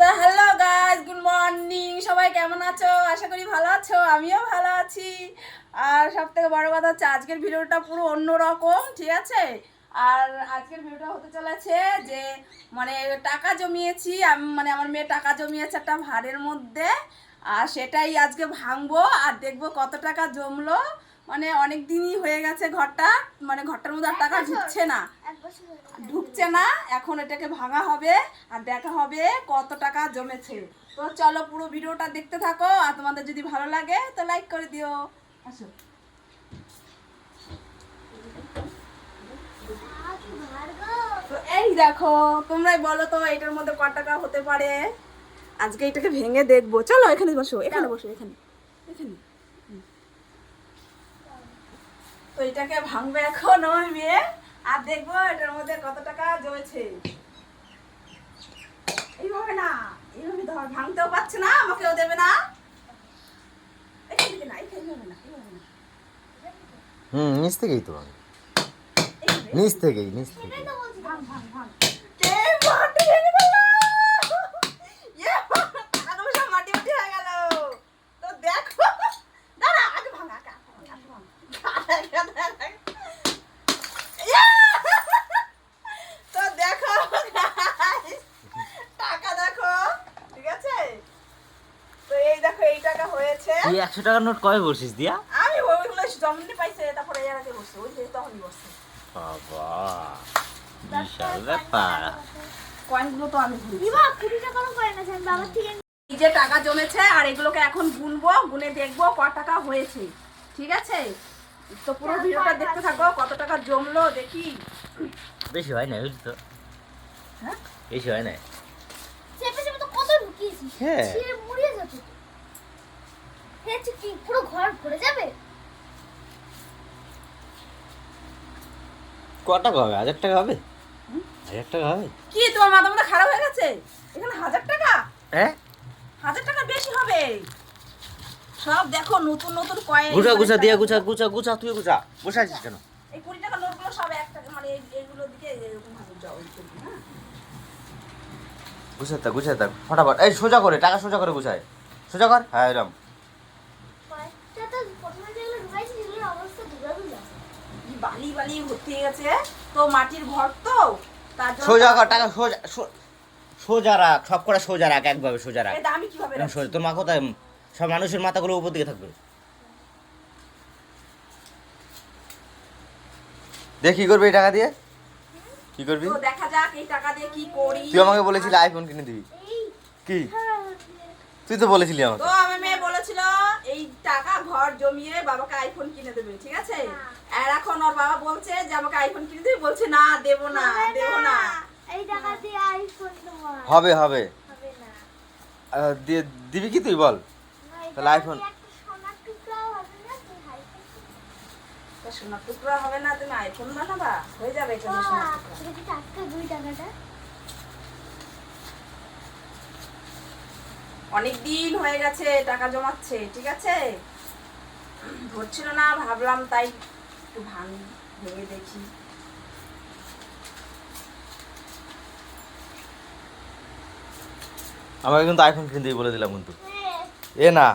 তো hello guys good morning সবাই কেমন আছো? আশা করি ভালো আছো আমিও ভালো আছি। আর সব থেকে বড় কথা হচ্ছে আজকের ভিডিওটা পুরো অন্য রকম ঠিক আছে? আর আজকের ভিডিওটা হতে চলেছে যে মানে টাকা জমিয়েছি আমি মানে আমার মেয়ে টাকা জমিয়েছে একটা ভাড়ের মধ্যে আর সেটাই আজকে ভাঙবো আর দেখব কত টাকা জমলো। মানে অনেক দিনই হয়ে গেছে ঘরটা মানে ঘরটার মধ্যে আর টাকা ঢুকছে না। ঢুকছে না এখন এটাকে ভাঙা হবে আর দেখা হবে কত টাকা জমেছে। তো চলো পুরো ভিডিওটা দেখতে থাকো আর তোমাদের যদি ভালো লাগে তো লাইক করে দিও। আসো। তো এই দেখো তোমরাই বলো তো এটার মধ্যে কত টাকা হতে পারে? আজকে এটাকে ভেঙে দেখব। চলো এখানে বসো এখানে বসো এখানে এখানে। তো এটাকে ভাঙবে এখন আমার মেয়ে। আর দেখব এটার মধ্যে কত টাকা জমেছে। এইভাবে না এইভাবে ধর ভাঙতেও পারছে না আমাকেও দেবে না। না হুম নিচ থেকেই তো নিচ থেকেই নিচ থেকে ভাঙ ভাঙ ভাঙ এ মাটি ভেঙে গেল ইয়ে টাকাগুলো সব মাটি মাটি হয়ে গেল তো দেখো দাঁড়া আগে ভাঙ আগে আগে ভাঙ, আগে ভাঙ। আগে, আগে, আগে। ইয়া! তো দেখো guys, টাকা দেখো ঠিক আছে তো এই দেখো এই টাকা হয়েছে তুই একশো টাকার নোট কবে বসিস দিয়া? আমি ওইগুলো জমনি পাইছে তারপরে এর আগে বসছে ওই যে তখনই বসছে বাবা বিশাল ব্যাপার। কয়েনগুলো তো আমি ভুলি দিবা কুড়ি টাকারও করে না আমি বাবার থেকে এই যে টাকা জমেছে আর এগুলোকে এখন গুনবো গুনে দেখব ক টাকা হয়েছে। ঠিক আছে? তো পুরো ভিডিওটা দেখতে থাকো কত টাকা জমলো দেখি। বেশি হয় না বুঝলি তো? হ্যাঁ? বেশি হয় না চেপে চেপে তো কত ঢুকিয়েছিস? হ্যাঁ। ছিঁড়ে মুড়িয়ে যাবে তো হ্যাঁ কি পুরো ঘর ভরে যাবে? ক টাকা হবে? হাজার টাকা হবে? হাজার টাকা হবে? কি তোমার মাথা মাথা খারাপ হয়ে গেছে? এখানে হাজার টাকা? হ্যাঁ হাজার টাকা বেশি হবে। সব দেখো নতুন নতুন কয়েন গুছা গুছা দিয়া গুছা গুছা গুছা তুই গুছা। বসে আছিস কেন? এই কুড়ি টাকা নোটগুলো সব এক টাকা মানে এই- এইগুলোর দিকে এরকম ভাবে যাও হ্যাঁ? গুছাতে গুছাতে ফটাফট। এই সোজা করে টাকা সোজা করে গুছায়। সোজা কর? হ্যাঁ এরম। বালি বালি ভর্তি হয়ে? গেছে তো মাটির ঘর তো তার জন্য সোজা কর টাকা সোজা সো- সোজা রাখ সব করে সোজা রাখ একভাবে সোজা রাখ। আমি কীভাবে সোজা তোর মা কোথায়? সব মানুষের মাথাগুলো উপর দিকে থাকবে। দেখ কি করবি এই টাকা দিয়ে? কি করবি? তো দেখা যাক এই টাকা দিয়ে কি করি। তুই আমাকে বলেছিলি আইফোন কিনে দিবি। কি? হ্যাঁ। তুই তো বলেছিলি আমাকে। তো আমার মেয়ে বলেছিল এই টাকা ঘর জমিয়ে বাবাকে আইফোন কিনে দেবে ঠিক আছে? আর এখন ওর বাবা বলছে যে আমাকে আইফোন কিনে দিবি? বলছে না দেবো না দেবো না। এই টাকা দিয়ে আইফোন হবে হবে। দিবি কি তুই বল। তাহলে আইফোন তো সোনার টুকরা হবে না তুমি আইফোন বানাবা? হয়ে যাবে এটা সোনার টুকরা। দুই টাকাটা? অনেক দিন হয়ে গেছে টাকা জমাচ্ছে ঠিক আছে? ধরছিল না ভাবলাম তাই একটু ভাঙ ভেঙে দেখি। আমাকে কিন্তু আইফোন কিনতেই বলে দিলাম কিন্তু। হ্যাঁ। এ না।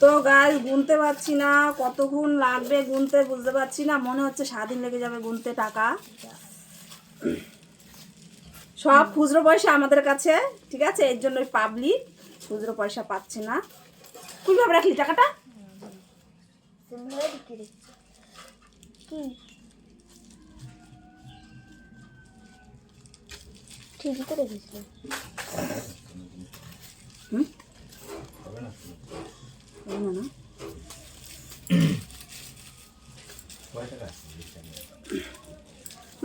তো গাছ গুনতে পারছি না কতক্ষণ লাগবে গুনতে বুঝতে পারছি না মনে হচ্ছে সারাদিন লেগে যাবে গুনতে টাকা। সব খুচরো পয়সা আমাদের কাছে, ঠিক আছে? এর জন্য পাবলিক খুচরো পয়সা পাচ্ছে না। কীভাবে রাখলি টাকাটা ঠিক আছে না, না, না।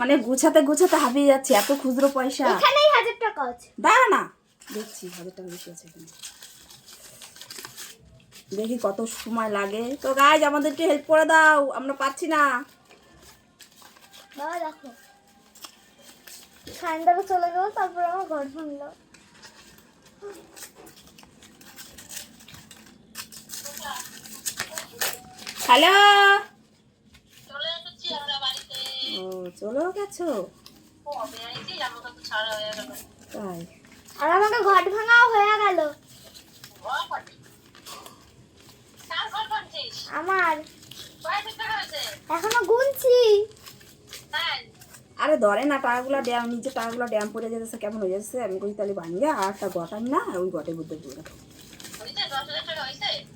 মানে গুছাতে গুছাতে হাবিয়ে যাচ্ছে এত খুচরো পয়সা। এখানেই হাজার টাকা আছে দাঁড়া না। দেখছি হাজার টাকা বেশি আছে এখানে দেখি কত সময় লাগে। তো গাইজ আমাদেরকে হেল্প করে দাও আমরা পাচ্ছি না। বাবা দেখো। ঠান্ডাটা চলে গেল তারপর আমার ঘর ভাঙলো। হ্যালো চলেও গেছো? তাই। আর আমাকে ঘট ভাঙাও হয়ে গেল। আমার। এখনও গুনছি। আরে ধরে না টাকাগুলো ড্যাম নিচে টাকাগুলো ড্যাম পড়ে যেতেছে কেমন হয়ে যাচ্ছে? আমি কই তাহলে ভাঙিয়া আর একটা গটাম না ওই গটের মধ্যে পুরো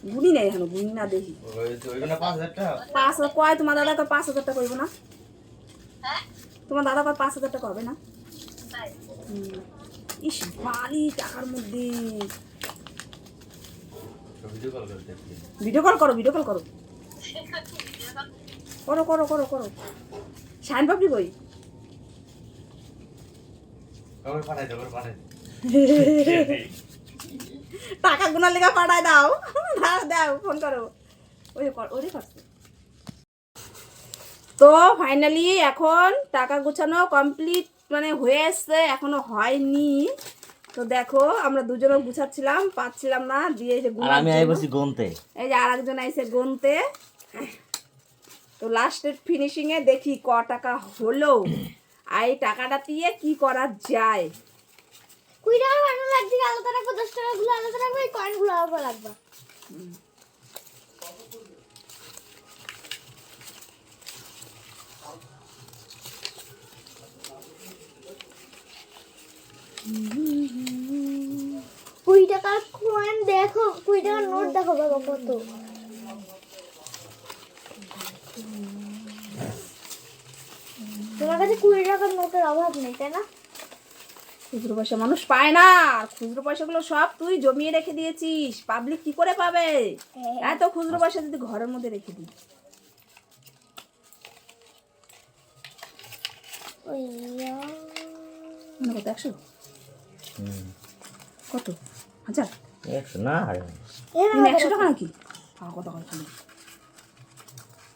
গুনি নেই এখনও গুনি না দেখি। পাঁচ হাজার কয় তোমার দাদা কয় পাঁচ হাজার টাকা করব না? তোমার দাদা পাঁচ হাজার টাকা হবে না? ইস বালি টাকার মধ্যে। ভিডিও কল করে ভিডিও কল করো করো। করো করো করো শাইন পাঠাই দেবো পাঠাই টাকা গুনার লেগে পাঠায় দাও। দাও দাও ফোন করো। ওই কর ওই করছে। তো ফাইনালি এখন টাকা গোছানো কমপ্লিট মানে হয়ে এসছে এখনও হয়নি। তো দেখো আমরা দুজনে গুছাচ্ছিলাম পাচ্ছিলাম না দিয়ে এই যে আমি আই বসি গনতে। এই যে আরেকজন আইসে গুনতে। তো লাস্টের ফিনিশিং এ দেখি ক টাকা হলো। আর এই টাকাটা দিয়ে কি করা যায়? কুড়ি টাকা আলাদা রাখব দশ টাকা গুলো আলাদা রাখব এই কয়েনগুলো আলাদা। রাখব কুড়ি টাকার কয়েন দেখো কুড়ি টাকার নোট দেখো বাবা কত। তোমার কাছে কুড়ি টাকার নোটের অভাব নেই তাই না? খুচরো পয়সা মানুষ পায় না। খুচরো পয়সাগুলো সব তুই জমিয়ে রেখে দিয়েছিস। পাবলিক কি করে পাবে? হ্যাঁ। এত খুচরো পয়সা যদি ঘরের মধ্যে রেখে দিই একশো? কত? হাজার? একশো? না একশো টাকা নাকি? টাকা কত খালি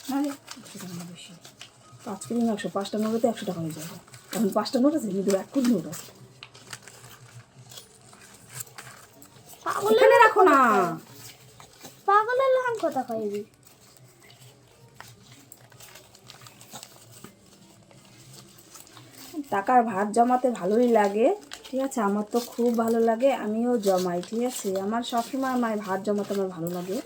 নাহলে একশো টাকা না বেশি। পাঁচ কেজি একশো পাঁচটা নোটে তো একশো টাকা হয়ে যাবে। এখন পাঁচটা নোট আছে কিন্তু এক কোটি নোট আছে। ওখানে রাখো না। পাগলের লহান কথা কইবি টাকার ভাত জমাতে ভালোই লাগে। ঠিক আছে? আমার তো খুব ভালো লাগে, আমিও জমাই, ঠিক আছে? আমার সবসময় আমার ভাত জমাতে আমার ভালো লাগে।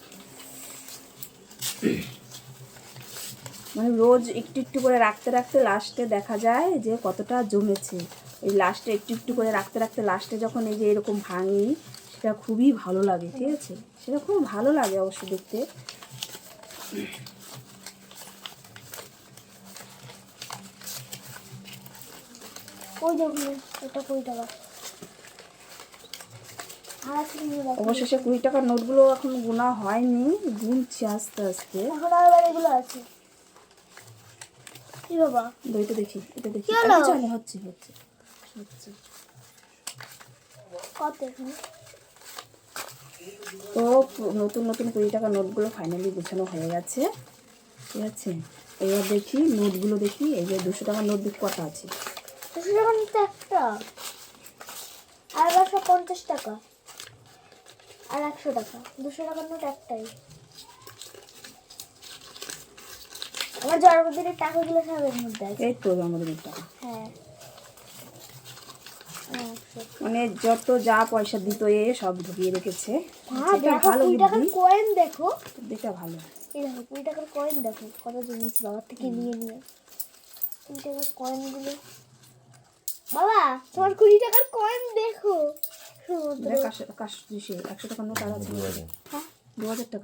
মানে রোজ একটু একটু করে রাখতে রাখতে লাস্টে দেখা যায় যে কতটা জমেছে। এই লাস্টে একটু একটু করে রাখতে রাখতে লাস্টে যখন এই যে এরকম ভাঙি, সেটা খুবই ভালো লাগে, ঠিক আছে? সেটা খুব ভালো লাগে অবশ্য দেখতে। দেখুন এটা কুড়ি টাকা? অবশেষে কুড়ি টাকার নোটগুলো এখন গোনা হয়নি গুনছি আস্তে আস্তে। এখন আর এগুলো আছে। কি বাবা? এটা দেখি এটা দেখি। জানি হচ্ছে হচ্ছে হচ্ছে। কত তো নতুন নতুন কুড়ি টাকা নোটগুলো ফাইনালি গোছানো হয়ে গেছে। ঠিক আছে? এবার দেখি নোটগুলো দেখি এই যে দুশো টাকার নোট দেখি কটা আছে? দুশো টাকা। একটা আর একশো পঞ্চাশ টাকা। আর একশো টাকা। দুশো টাকার নোট একটাই। আমার জন্মদিনের টাকাগুলো সব এর মধ্যে আছে। এই তো আমাদের টাকা। হ্যাঁ। মানে যত যা পয়সা দিত এ সব ঢুকিয়ে রেখেছে। হ্যাঁ ভালো টাকার কয়েন দেখো। এটা ভালো। এই দেখো কুড়ি টাকার কয়েন দেখো। কত জিনিস বাবার থেকে নিয়ে নিয়ে। কুড়ি টাকার কয়েনগুলো বাবা তোমার কুড়ি টাকার কয়েন দেখো। সমুদ্র। দেখ কাশ কাশ একশো টাকার নোট আর আছে। হ্যাঁ দু হাজার টাকা।